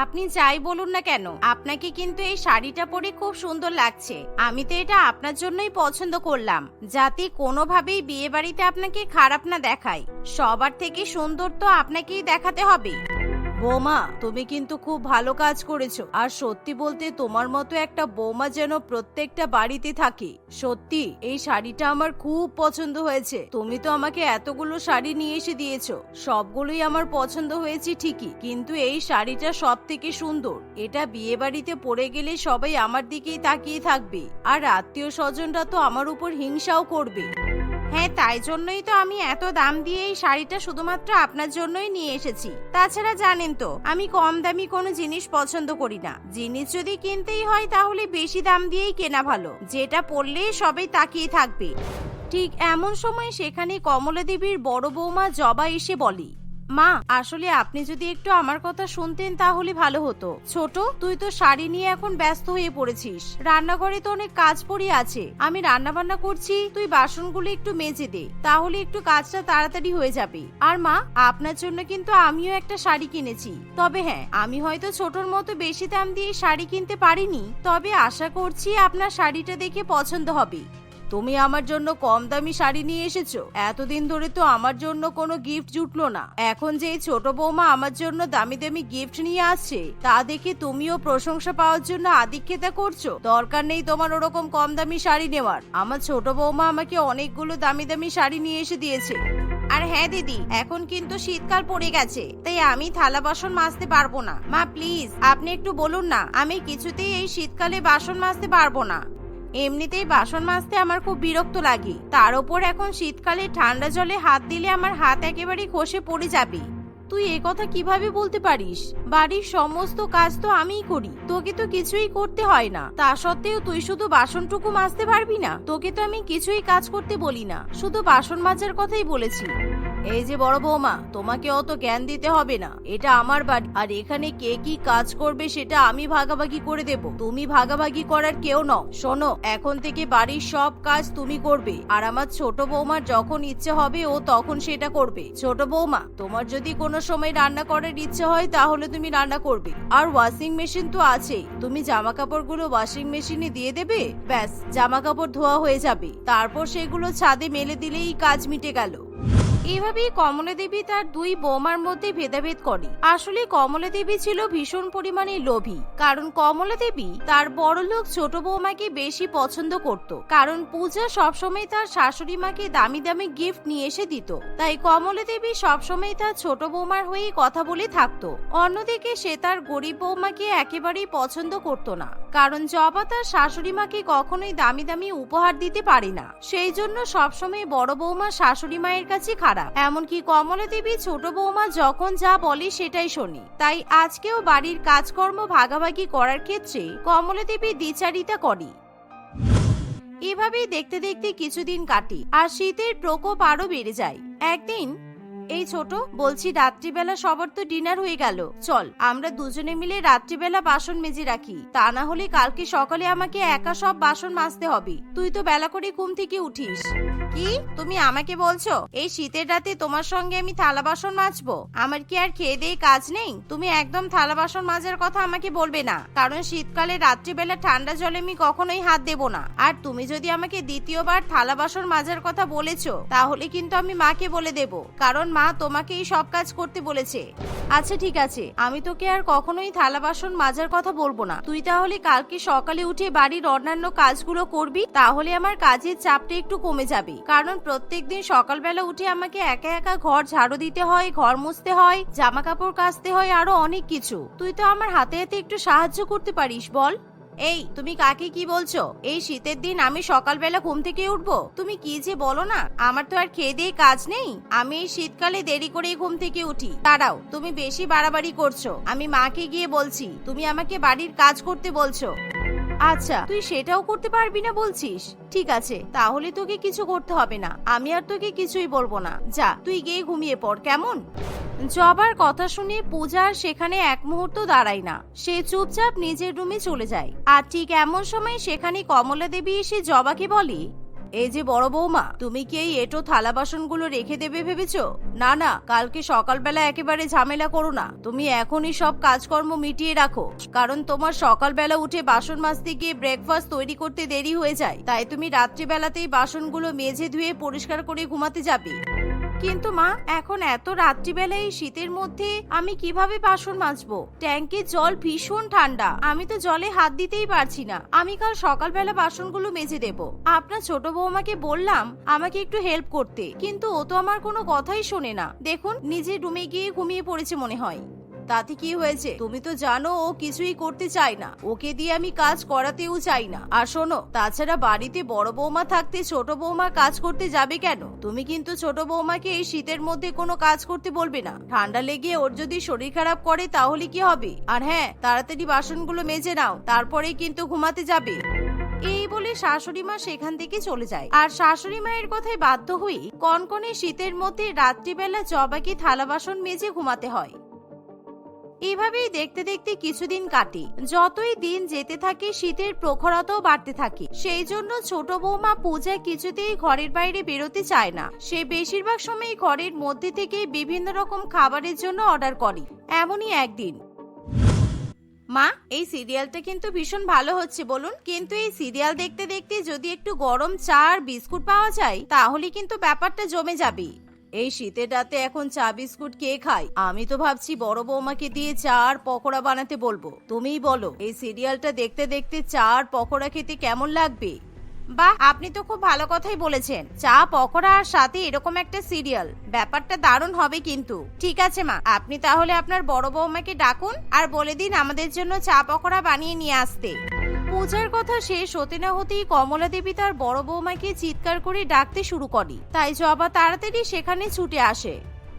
আপনি যাই বলুন না কেন, আপনাকে কিন্তু এই শাড়িটা পরে খুব সুন্দর লাগছে। আমি তো এটা আপনার জন্যই পছন্দ করলাম, যাতে কোনোভাবেই বিয়ে বাড়িতে আপনাকে খারাপ না দেখায়। সবার থেকে সুন্দর তো আপনাকেই দেখাতে হবে। বৌমা, তুমি কিন্তু খুব ভালো কাজ করেছ। আর সত্যি বলতে তোমার মতো একটা বৌমা যেন প্রত্যেকটা বাড়িতে থাকে। সত্যি, এই শাড়িটা আমার খুব পছন্দ হয়েছে। তুমি তো আমাকে এতগুলো শাড়ি নিয়ে এসে দিয়েছ। সবগুলোই আমার পছন্দ হয়েছে ঠিকই, কিন্তু এই শাড়িটা সব থেকে সুন্দর। এটা বিয়ে বাড়িতে পরে গেলে সবাই আমার দিকেই তাকিয়ে থাকবে। আর আত্মীয় স্বজনরা তো আমার উপর হিংসাও করবে। হ্যাঁ তাই জন্যই তো আমি এত দাম দিয়ে এই শাড়িটা শুধুমাত্র আপনার জন্যই নিয়ে এসেছি। তাছাড়া জানেন তো, আমি কম দামি কোনো জিনিস পছন্দ করি না। জিনিস যদি কিনতেই হয় তাহলে বেশি দাম দিয়েই কেনা ভালো। যেটা পড়লেই সবাই তাকিয়ে থাকবে। ঠিক এমন সময় সেখানে কমলা দেবীর বড় বৌমা জবা এসে বলি মা, আসলে আপনি যদি একটু আমার কথা শুনতেন তাহলে ভালো হতো। ছোট, তুই তো শাড়ি নিয়ে এখন ব্যস্ত হয়ে পড়েছিস। রান্নাঘরে তো অনেক কাজ পড়ে আছে। আমি রান্না বান্না করছি, তুই বাসনগুলো একটু মেজে দে। তাহলে একটু কাজটা তাড়াতাড়ি হয়ে যাবে। আর মা, আপনার জন্য কিন্তু আমিও একটা শাড়ি কিনেছি। তবে হ্যাঁ আমি হয়তো ছোটর মতো বেশি দাম দিয়ে শাড়ি কিনতে পারিনি। তবে আশা করছি আপনার শাড়িটা দেখে পছন্দ হবে। তুমি আমার জন্য কম দামি শাড়ি নিয়ে এসেছ। এতদিন ধরে তো আমার জন্য কোনো গিফট জুটলো না। এখন যে ছোট বৌমা আমার জন্য দামি দামি গিফট নিয়ে আসছে, তা দেখে তুমিও প্রশংসা পাওয়ার জন্য আদিক্ষেতা করছ। দরকার নেই তোমার ওরকম কম দামি শাড়ি নেওয়ার। আমার ছোট বৌমা আমাকে অনেকগুলো দামি দামি শাড়ি নিয়ে এসে দিয়েছে। আর হ্যাঁ দিদি, এখন কিন্তু শীতকাল পড়ে গেছে, তাই আমি থালা বাসন মাজতে পারব না। মা প্লিজ আপনি একটু বলুন না, আমি কিছুতেই এই শীতকালে বাসন মাজতে পারব না। এমনিতেই বাসন মাজতে আমার খুব বিরক্ত লাগে। তার উপর এখন শীতকালে ঠান্ডা জলে হাত দিলে আমার হাত একেবারে খসে পড়ে যাবে। তুই এ কথা কীভাবে বলতে পারিস? বাড়ির সমস্ত কাজ তো আমিই করি। তোকে তো কিছুই করতে হয় না। তা সত্ত্বেও তুই শুধু বাসনটুকু মাজতে পারবি না? তোকে তো আমি কিছুই কাজ করতে বলি না। শুধু বাসন মাজার কথাই বলেছি। এই যে বড় বৌমা, তোমাকে অত জ্ঞান দিতে হবে না। এটা আমার বাড়ি, আর এখানে কে কি কাজ করবে সেটা আমি ভাগাভাগি করে দেব। তুমি ভাগাভাগি করার কেউ নও। শোনো, এখন থেকে বাড়ির সব কাজ তুমি করবে। আর আমার ছোট বৌমার যখন ইচ্ছে হবে, ও তখন সেটা করবে। ছোট বৌমা, তোমার যদি কোনো সময় রান্না করার ইচ্ছে হয়, তাহলে তুমি রান্না করবে। আর ওয়াশিং মেশিন তো আছেই। তুমি জামা কাপড়গুলো ওয়াশিং মেশিনে দিয়ে দেবে, ব্যাস জামা কাপড় ধোয়া হয়ে যাবে। তারপর সেগুলো ছাদে মেলে দিলেই কাজ মিটে গেল। এভাবেই কমলা দেবী তার দুই বৌমার মধ্যে ভেদাভেদ করে। আসলে কমলা দেবী ছিল ভীষণ পরিমাণে লোভী, কারণ কমলা দেবী তার বড়লোক ছোট বৌমাকে বেশি পছন্দ করত, কারণ পূজা সবসময় তার শাশুড়ি মাকে দামি দামি গিফট নিয়ে এসে দিত। তাই কমলা দেবী সবসময় তার ছোট বৌমার হয়ে কথা বলে থাকতো। অন্যদিকে সে তার গরিব বৌমাকে একেবারেই পছন্দ করত না, কারণ জবা তার শাশুড়ি মাকে কখনোই দামি দামি উপহার দিতে পারে না। সেই জন্য সবসময় বড় বৌমা শাশুড়ি মায়ের কাছে খারাপ। এমনকি কমলা দেবী ছোট বৌমা যখন যা বলে সেটাই শোনে। তাই আজকেও বাড়ির কাজকর্ম ভাগাভাগি করার ক্ষেত্রে কমলা দেবী দ্বিচারিতা করে। এভাবেই দেখতে দেখতে কিছুদিন কাটে আর শীতের প্রকোপ আরও বেড়ে যায়। একদিন এই ছোট, বলছি রাত্রিবেলা সবার তো ডিনার হয়ে গেল। চল, আমরা দুজনে মিলে রাত্রিবেলা বাসন মেজে রাখি। তা না হলে কালকে সকালে আমাকে একা সব বাসন মাজতে হবে। তুই তো বেলা করে ঘুম থেকে উঠিস। কি? তুমি আমাকে বলছো? এই শীতের রাতে তোমার সঙ্গে আমি থালা বাসন মাজবো? আমার কি আর খেয়ে দিয়ে কাজ নেই? তুমি একদম থালা বাসন মাজার কথা আমাকে বলবে না। কারণ শীতকালে রাত্রিবেলা ঠান্ডা জলে আমি কখনোই হাত দেব না। আর তুমি যদি আমাকে দ্বিতীয়বার থালা বাসন মাজার কথা বলেছ, তাহলে কিন্তু আমি মাকে বলে দেব। কারণ মা তোমাকে এই সব কাজ করতে বলেছে। আচ্ছা ঠিক আছে। আমি তোকে আর কখনোই থালা বাসন মাজার কথা বলব না। তুই তাহলে কালকে সকালে উঠে বাড়ির অন্যান্য কাজগুলো করবি, তাহলে আমার কাজের চাপটা একটু কমে যাবে। কারণ প্রত্যেকদিন সকালবেলা উঠে আমাকে একা একা ঘর ঝাড়ু দিতে হয়, ঘর মুছতে হয় জামা কাপড় কাচতে হয়, আরও অনেক কিছু। তুই তো আমার হাতে হাতে একটু সাহায্য করতে পারিস, বল। এই, তুমি কাকে কি বলছো? এই শীতের দিন আমি সকালবেলা ঘুম থেকে উঠবো। তুমি কি যে বলো না, আমার তো আর খেয়ে দিয়ে কাজ নেই। আমি এই শীতকালে দেরি করেই ঘুম থেকে উঠি। দাঁড়াও, তুমি বেশি বাড়াবাড়ি করছ। আমি মাকে গিয়ে বলছি, তুমি আমাকে বাড়ির কাজ করতে বলছো। আচ্ছা তুই সেটাও করতে পারবি না বলছিস? ঠিক আছে, তাহলে তোকে কিছু করতে হবে না। আমি আর তোকে কিছুই বলব না। যা, তুই গিয়ে ঘুমিয়ে পড়, কেমন? জবার কথা শুনে পূজা সেখানে এক মুহূর্ত দাঁড়ায় না। সে চুপচাপ নিজের রুমে চলে যায়। আর ঠিক এমন সময় সেখানে কমলা দেবী এসে জবাকে বলে, এই যে বড় বৌমা, তুমি কি এই এটো থালা বাসনগুলো রেখে দেবে ভেবেছো? না না, কালকে সকালবেলা একেবারে ঝামেলা করো না। তুমি এখনই সব কাজকর্ম মিটিয়ে রাখো। কারণ তোমার সকালবেলা উঠে বাসন মাজতে গিয়ে ব্রেকফাস্ট তৈরি করতে দেরি হয়ে যায়। তাই তুমি রাত্রিবেলাতেই বাসনগুলো মেঝে ধুয়ে পরিষ্কার করে ঘুমাতে যাবে। কিন্তু মা, এখন এত রাত্রিবেলায় এই শীতের মধ্যে আমি কীভাবে বাসন মাজবো? ট্যাঙ্কে জল ভীষণ ঠান্ডা। আমি তো জলে হাত দিতেই পারছি না। আমি কাল সকালবেলা বাসনগুলো মেজে দেব। আপনার ছোট বৌমাকে বললাম আমাকে একটু হেল্প করতে। কিন্তু ও তো আমার কোনো কথাই শোনে না। দেখুন নিজে রুমে গিয়ে ঘুমিয়ে পড়েছে মনে হয়। তাতে কি হয়েছে? তুমি তো জানো ও কিছুই করতে চায় না। ওকে দিয়ে আমি কাজ করাতেও চাই না। আর শোনো, তাছাড়া বাড়িতে বড় বৌমা থাকতে ছোট বৌমা কাজ করতে যাবে কেন? তুমি কিন্তু ছোট বৌমাকে এই শীতের মধ্যে কোনো কাজ করতে বলবে না। ঠান্ডা লেগে ওর যদি শরীর খারাপ করে, তাহলে কি হবে? আর হ্যাঁ তাড়াতাড়ি বাসনগুলো মেজে নাও তারপরেই কিন্তু ঘুমাতে যাবে। এই বলে শাশুড়ি মা সেখান থেকে চলে যায়। আর শাশুড়ি মায়ের কথায় বাধ্য হয়ে কনকনে শীতের মধ্যে রাত্রিবেলা জবাকে থালা বাসন মেজে ঘুমাতে হয়। এভাবেই দেখতে দেখতে কিছুদিন কাটে। যতই দিন যেতে থাকে, শীতের প্রখরতাও বাড়তে থাকে। সেই জন্য ছোট বৌমা পূজা কিছুতেই ঘরের বাইরে বেরোতে চায় না। সে বেশিরভাগ সময় ঘরের মধ্যে থেকে বিভিন্ন রকম খাবারের জন্য অর্ডার করে। এমনই একদিন। মা, এই সিরিয়ালটা কিন্তু ভীষণ ভালো হচ্ছে বলুন। কিন্তু এই সিরিয়াল দেখতে দেখতে যদি একটু গরম চা আর বিস্কুট পাওয়া যায়, তাহলে কিন্তু ব্যাপারটা জমে যাবে এই শীতের রাতে এখন চা বিস্কুট কে খায়? আমি তো ভাবছি বড় বৌমাকে দিয়ে চা আর পকোড়া বানাতে বলব। তুমিই বলো, এই সিরিয়ালটা দেখতে দেখতে চা আর পকোড়া খেতে কেমন লাগবে? বাহ, আপনি তো খুব ভালো কথাই বলেছেন। চা, পকোড়া আর সাথে এরকম একটা সিরিয়াল। ব্যাপারটা দারুণ হবে কিন্তু। ঠিক আছে মা, আপনি তাহলে আপনার বড় বৌমাকে ডাকুন আর বলে দিন আমাদের জন্য চা, পকোড়া বানিয়ে নিয়ে আসতে। পূজার কথা শেষ হতে না হতেই কমলা দেবী তার বড় বৌমাকে চিৎকার করে ডাকতে শুরু করে। তাই জবা তাড়াতাড়ি সেখানে ছুটে আসে।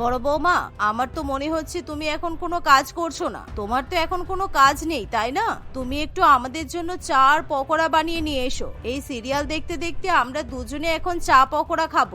বড় বৌমা, আমার তো মনে হচ্ছে তুমি এখন কোনো কাজ করছ না। তোমার তো এখন কোনো কাজ নেই, তাই না? তুমি একটু আমাদের জন্য চা আর পকোড়া বানিয়ে নিয়ে এসো। এই সিরিয়াল দেখতে দেখতে আমরা দুজনে এখন চা পকোড়া খাব।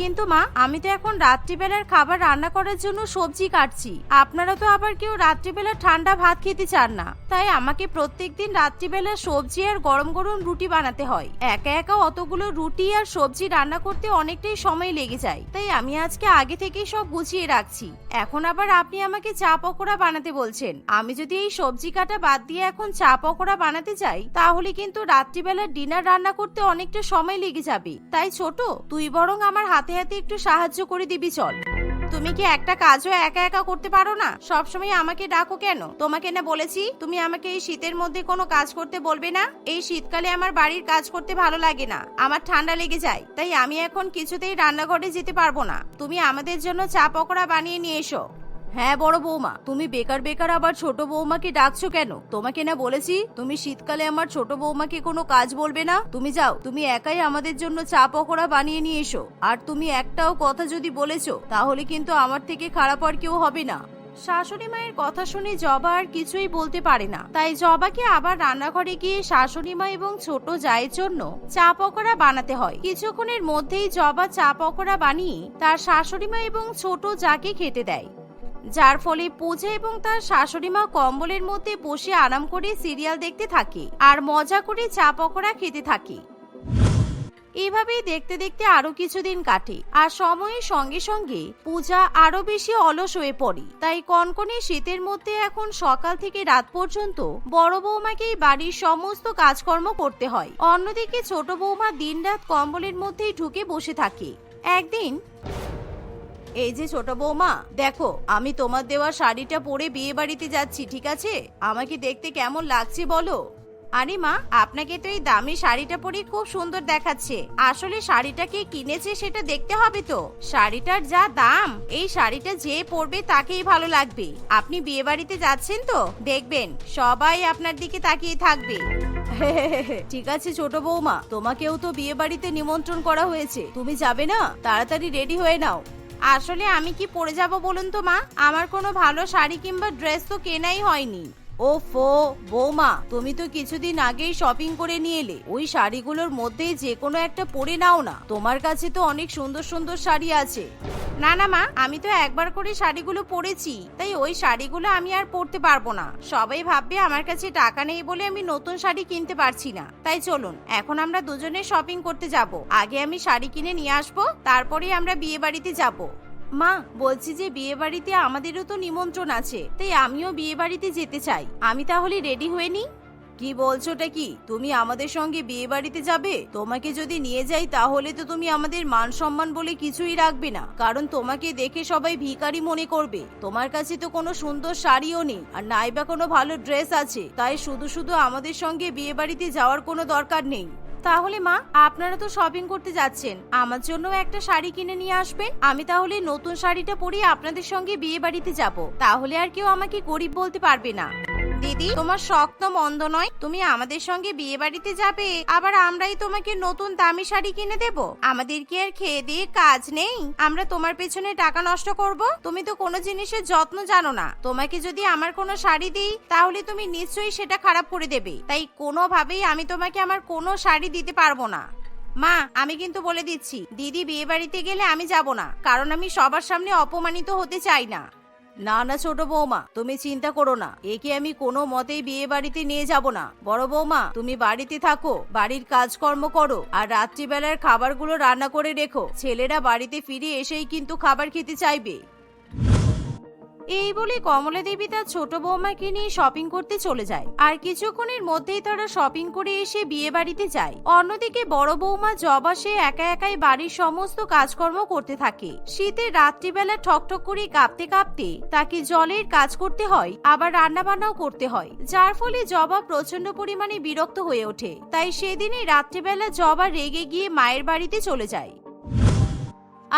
কিন্তু মা, আমি তো এখন রাত্রিবেলার খাবার রান্না করার জন্য সবজি কাটছি। আপনারা তো আবার কেউ রাত্রিবেলা ঠান্ডা ভাত খেতে চান না। তাই আমাকে প্রত্যেকদিন রাত্রিবেলা সবজি আর গরম গরম রুটি বানাতে হয়। একা একা অতগুলো রুটি আর সবজি রান্না করতে অনেকটাই সময় লেগে যায়। তাই আমি আজকে আগে থেকেই সব গুছিয়ে রাখছি। এখন আবার আপনি আমাকে চা পকোড়া বানাতে বলছেন। আমি যদি এই সবজি কাটা বাদ দিয়ে এখন চা পকোড়া বানাতে চাই তাহলে কিন্তু রাত্রিবেলা ডিনার রান্না করতে অনেকটা সময় লেগে যাবে। তাই ছোট, তুই বরং আমার হাতে হাতে হাতে একটু সাহায্য করে দিবি, চল। তুমি কি একটা কাজও একা একা করতে পারো না? সবসময় আমাকে ডাকো কেন? তোমাকে না বলেছি, তুমি আমাকে এই শীতের মধ্যে কোনো কাজ করতে বলবে না? এই শীতকালে আমার বাড়ির কাজ করতে ভালো লাগে না। আমার ঠান্ডা লেগে যায়, তাই আমি এখন কিছুতেই রান্নাঘরে যেতে পারব না। তুমি আমাদের জন্য চা পকোড়া বানিয়ে নিয়ে এসো। হ্যাঁ বড় বৌমা, তুমি বেকার বেকার আবার ছোট বৌমাকে ডাকছো কেন? তোমাকে না বলেছি, তুমি শীতকালে আমার ছোট বৌমাকে কোনো কাজ বলবে না? তুমি যাও, তুমি একাই আমাদের জন্য চা পকোড়া বানিয়ে নিয়ে এসো। আর তুমি একটাও কথা যদি বলেছ, তাহলে কিন্তু আমার থেকে খারাপ আর কেউ হবে না। শাশুড়ি মায়ের কথা শুনে জবা আর কিছুই বলতে পারে না। তাই জবাকে আবার রান্নাঘরে গিয়ে শাশুড়ি মা এবং ছোট জায়ের জন্য চা পকোড়া বানাতে হয়। কিছুক্ষণের মধ্যেই জবা চা পকোড়া বানিয়ে তার শাশুড়ি মা এবং ছোট জাকে খেতে দেয়। যার ফলে পূজা এবং তার শাশুড়ি মা কম্বলের মধ্যে বসে আরাম করে সিরিয়াল দেখতে থাকে আর মজা করে চা পকোড়া খেতে থাকে। এভাবেই দেখতে দেখতে আরও কিছুদিন কাটে আর সময়ের সঙ্গে সঙ্গে পূজা আরও বেশি অলস হয়ে পড়ে। তাই কনকনে শীতের মধ্যে এখন সকাল থেকে রাত পর্যন্ত বড় বৌমাকেই বাড়ির সমস্ত কাজকর্ম করতে হয়। অন্যদিকে ছোট বৌমা দিনরাত কম্বলের মধ্যেই ঢুকে বসে থাকে। একদিন এই যে ছোট বৌমা, দেখো, আমি তোমার দেওয়া শাড়িটা পরে বিয়ে বাড়িতে যাচ্ছি, ঠিক আছে? আমাকে দেখতে কেমন লাগছে বলো? আরে মা, আপনাকে তো এই দামি শাড়িটা পরে খুব সুন্দর দেখাচ্ছে। আসলে শাড়িটা কে কিনেছে সেটা দেখতে হবে তো। শাড়িটার যা দাম, এই শাড়িটা যে পরবে তাকেই ভালো লাগবে। আপনি বিয়ে বাড়িতে যাচ্ছেন তো? দেখবেন, সবাই আপনার দিকে তাকিয়ে থাকবে। ঠিক আছে ছোট বৌমা, তোমাকেও তো বিয়ে বাড়িতে নিমন্ত্রণ করা হয়েছে। তুমি যাবে না? তাড়াতাড়ি রেডি হয়ে নাও। আসলে আমি কি পরে যাব বলুন তো, মা? আমার কোনো ভালো শাড়ি কিংবা ড্রেস তো কেনাই হয়নি। ও ফো বৌমা, তুমি তো কিছুদিন আগেই শপিং করে নিয়ে এলে। ওই শাড়িগুলোর মধ্যেই যে কোনো একটা পরে নাও না। তোমার কাছে তো অনেক সুন্দর সুন্দর শাড়ি আছে। না না মা, আমি তো একবার করে শাড়িগুলো পরেছি। তাই ওই শাড়িগুলো আমি আর পরতে পারব না। সবাই ভাববে আমার কাছে টাকা নেই বলে আমি নতুন শাড়ি কিনতে পারছি না। তাই চলুন, এখন আমরা দুজনে শপিং করতে যাব। আগে আমি শাড়ি কিনে নিয়ে আসব, তারপরে আমরা বিয়ে বাড়িতে যাব। মা, বলছি যে বিয়ে বাড়িতে আমাদেরও তো নিমন্ত্রণ আছে, তাই আমিও বিয়ে বাড়িতে যেতে চাই। আমি তাহলে রেডি হয়ে নিই? কি বলছোটা কি? তুমি আমাদের সঙ্গে বিয়ে বাড়িতে যাবে? তোমাকে যদি নিয়ে যাই তাহলে তো তুমি আমাদের মান সম্মান বলে কিছুই রাখবে না। কারণ তোমাকে দেখে সবাই ভিখারি মনে করবে। তোমার কাছে তো কোনো সুন্দর শাড়িও নেই, আর নাইবা কোনো ভালো ড্রেস আছে। তাই শুধু শুধু আমাদের সঙ্গে বিয়ে বাড়িতে যাওয়ার কোনো দরকার নেই। তাহলে মা, আপনারা তো শপিং করতে যাচ্ছেন। আমার জন্য একটা শাড়ি কিনে নিয়ে আসবেন। আমি তাহলে নতুন শাড়িটা পরে আপনাদের সঙ্গে বিয়ে বাড়িতে যাব। তাহলে আর কেউ আমাকে গরিব বলতে পারবে না। দিদি। তোমার শখ তো মন্দ নয়, তুমি আমাদের সঙ্গে বিয়ে বাড়িতে যাবে, আবার আমরাই তোমাকে নতুন দামি শাড়ি কিনে দেব। আমাদের কি আর খেয়ে দিয়ে কাজ নেই? আমরা তোমার পেছনে টাকা নষ্ট করব? তুমি তো কোনো জিনিসের যত্ন জানো না। তোমাকে যদি আমার কোনো শাড়ি দিই, তাহলে তুমি নিশ্চয়ই সেটা খারাপ করে দেবে। তাই কোনোভাবেই আমি তোমাকে আমার কোনো শাড়ি দিতে পারব না। মা, আমি কিন্তু বলে দিচ্ছি, দিদি বিয়ে বাড়িতে গেলে আমি যাব না, কারণ আমি সবার সামনে অপমানিত হতে চাই না। না না, ছোট বৌমা, তুমি চিন্তা করো না। একে আমি কোনো মতেই বিয়ে বাড়িতে নিয়ে যাব না। বড় বৌমা, তুমি বাড়িতে থাকো, বাড়ির কাজকর্ম করো, আর রাত্রিবেলার খাবারগুলো রান্না করে রেখো। ছেলেরা বাড়িতে ফিরে এসেই কিন্তু খাবার খেতে চাইবে। এই বলে কমলা দেবী তার ছোট বৌমাকে নিয়ে শপিং করতে চলে যায়। আর কিছুক্ষণের মধ্যেই তারা শপিং করে এসে বিয়ে বাড়িতে যায়। অন্যদিকে বড় বৌমা জবা সে একা একাই বাড়ির সমস্ত কাজকর্ম করতে থাকে। শীতের রাত্রিবেলা ঠকঠক করে কাঁপতে কাঁপতে তাকে জলের কাজ করতে হয়, আবার রান্না বান্নাও করতে হয়। যার ফলে জবা প্রচণ্ড পরিমাণে বিরক্ত হয়ে ওঠে। তাই সেদিনই রাত্রিবেলা জবা রেগে গিয়ে মায়ের বাড়িতে চলে যায়।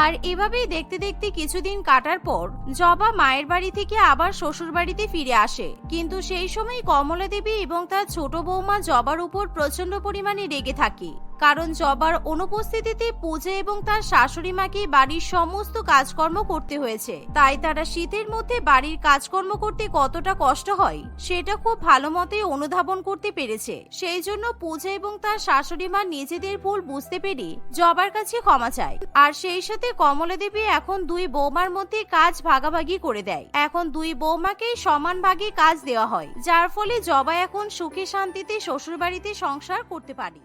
আর এভাবেই দেখতে দেখতে কিছুদিন কাটার পর জবা মায়ের বাড়ি থেকে আবার শ্বশুর বাড়িতে ফিরে আসে। কিন্তু সেই সময় কমলা দেবী এবং তার ছোট বৌমা জবার উপর প্রচণ্ড পরিমাণে রেগে থাকে। কারণ জবার অনুপস্থিতিতে পূজা এবং তার শাশুড়ি মাকে বাড়ির সমস্ত কাজকর্ম করতে হয়েছে। তাই তারা শীতের মধ্যে বাড়ির কাজকর্ম করতে কতটা কষ্ট হয়, সেটা খুব ভালো মতে অনুধাবন করতে পেরেছে। সেই জন্য পূজা এবং তার শাশুড়ি মা নিজেদের ভুল বুঝতে পেরে জবার কাছে ক্ষমা চায়। আর সেই সাথে কমলা দেবী এখন দুই বৌমার মধ্যে কাজ ভাগাভাগি করে দেয়। এখন দুই বৌমাকেই সমান ভাগে কাজ দেওয়া হয়, যার ফলে জবা এখন সুখে শান্তিতে শ্বশুর বাড়িতে সংসার করতে পারে।